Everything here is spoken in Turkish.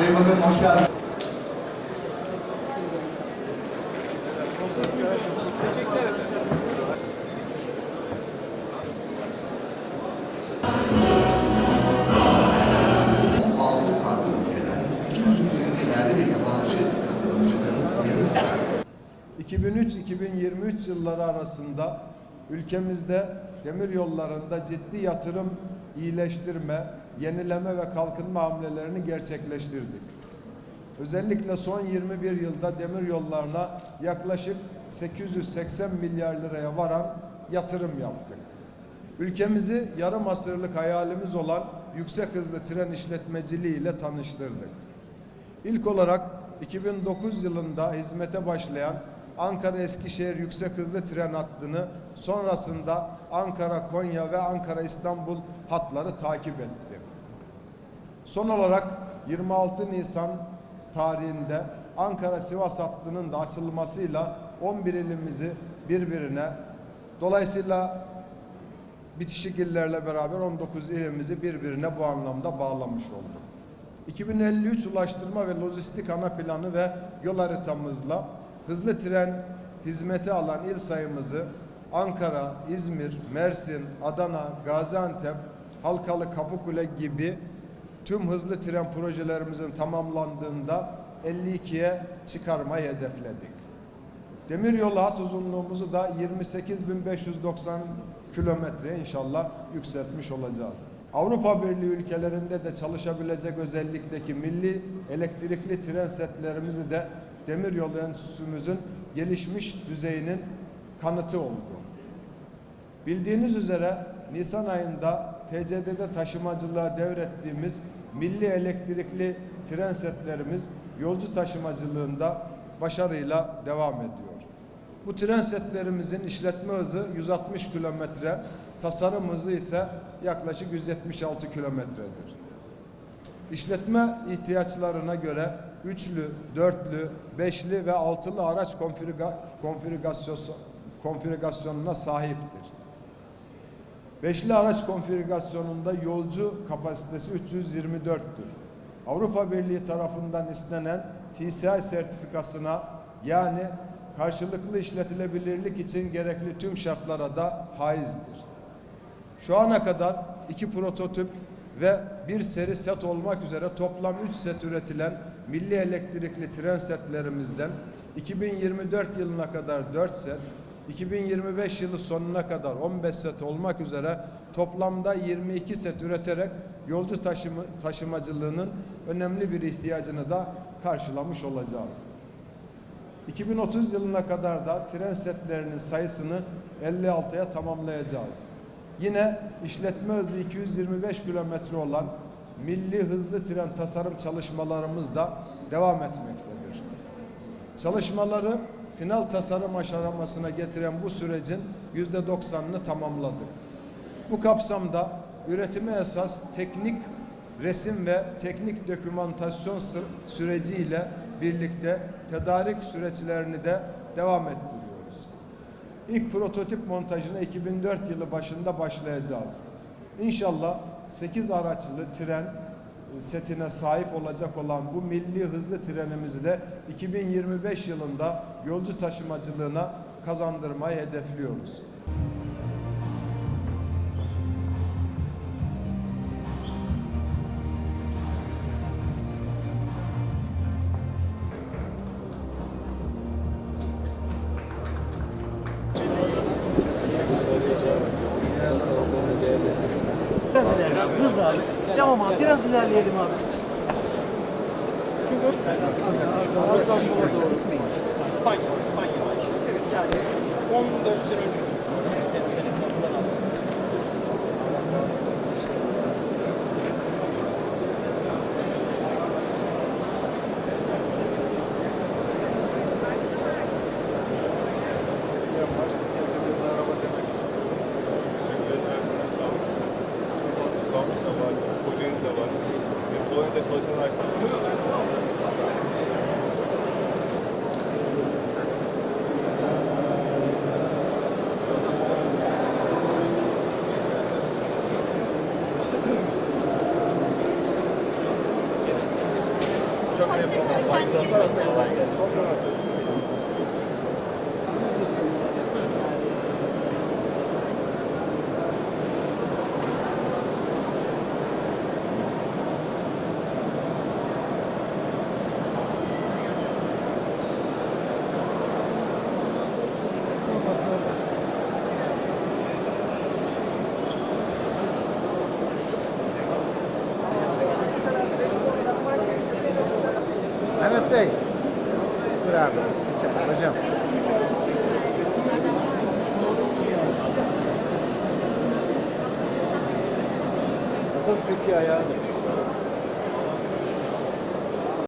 Sayın Bakanım hoş geldiniz. Farklı ülkeden 200'ün üzerinde yerli yabancı katılımcıların yanı sıra 2003-2023 yılları arasında ülkemizde demir yollarında ciddi yatırım, iyileştirme, yenileme ve kalkınma hamlelerini gerçekleştirdik. Özellikle son 21 yılda demir yollarına yaklaşık 880 milyar liraya varan yatırım yaptık. Ülkemizi yarım asırlık hayalimiz olan yüksek hızlı tren işletmeciliği ile tanıştırdık. İlk olarak 2009 yılında hizmete başlayan Ankara Eskişehir yüksek hızlı tren hattını sonrasında Ankara Konya ve Ankara İstanbul hatları takip etti. Son olarak 26 Nisan tarihinde Ankara Sivas hattının da açılmasıyla 11 ilimizi birbirine dolayısıyla bitişik illerle beraber 19 ilimizi birbirine bu anlamda bağlamış olduk. 2053 Ulaştırma ve Lojistik Ana Planı ve yol haritamızla hızlı tren hizmeti alan il sayımızı Ankara, İzmir, Mersin, Adana, Gaziantep, Halkalı, Kapıkule gibi tüm hızlı tren projelerimizin tamamlandığında 52'ye çıkarmayı hedefledik. Demiryolu hat uzunluğumuzu da 28.590 kilometreye inşallah yükseltmiş olacağız. Avrupa Birliği ülkelerinde de çalışabilecek özellikteki milli elektrikli tren setlerimizi de demiryolu enstitümüzün gelişmiş düzeyinin kanıtı oldu. Bildiğiniz üzere Nisan ayında TCD'de taşımacılığa devrettiğimiz milli elektrikli tren setlerimiz yolcu taşımacılığında başarıyla devam ediyor. Bu tren setlerimizin işletme hızı 160 kilometre, tasarım hızı ise yaklaşık 176 kilometredir. İşletme ihtiyaçlarına göre üçlü, dörtlü, beşli ve altılı araç konfigüra- konfigürasyonu- konfigürasyonuna sahiptir. Beşli araç konfigürasyonunda yolcu kapasitesi 324'tür. Avrupa Birliği tarafından istenen TCI sertifikasına yani karşılıklı işletilebilirlik için gerekli tüm şartlara da haizdir. Şu ana kadar iki prototip ve bir seri set olmak üzere toplam 3 set üretilen milli elektrikli tren setlerimizden 2024 yılına kadar 4 set, 2025 yılı sonuna kadar 15 set olmak üzere toplamda 22 set üreterek yolcu taşıma, taşımacılığının önemli bir ihtiyacını da karşılamış olacağız. 2030 yılına kadar da tren setlerinin sayısını 56'ya tamamlayacağız. Yine işletme hızı 225 kilometre olan milli hızlı tren tasarım çalışmalarımız da devam etmektedir. Çalışmaları final tasarım aşamasına getiren bu sürecin yüzde doksanını tamamladık. Bu kapsamda üretime esas teknik resim ve teknik dokümantasyon sü- süreciyle birlikte tedarik süreçlerini de devam ettiriyoruz. İlk prototip montajına 2004 yılı başında başlayacağız. İnşallah 8 araçlı tren setine sahip olacak olan bu milli hızlı trenimizi de 2025 yılında yolcu taşımacılığına kazandırmayı hedefliyoruz. Biraz ilerle abi, hızlı abi. Devam abi, biraz ilerleyelim abi. Çünkü İspanya, İspanya. Evet yani 14 sene önce. Samsun'da var, Kocaeli'de var. Bizim Polonya'da çalışan arkadaşlar. Kolay gelsin. Sei. Por água. Vejam. Nasıl peki ayağını?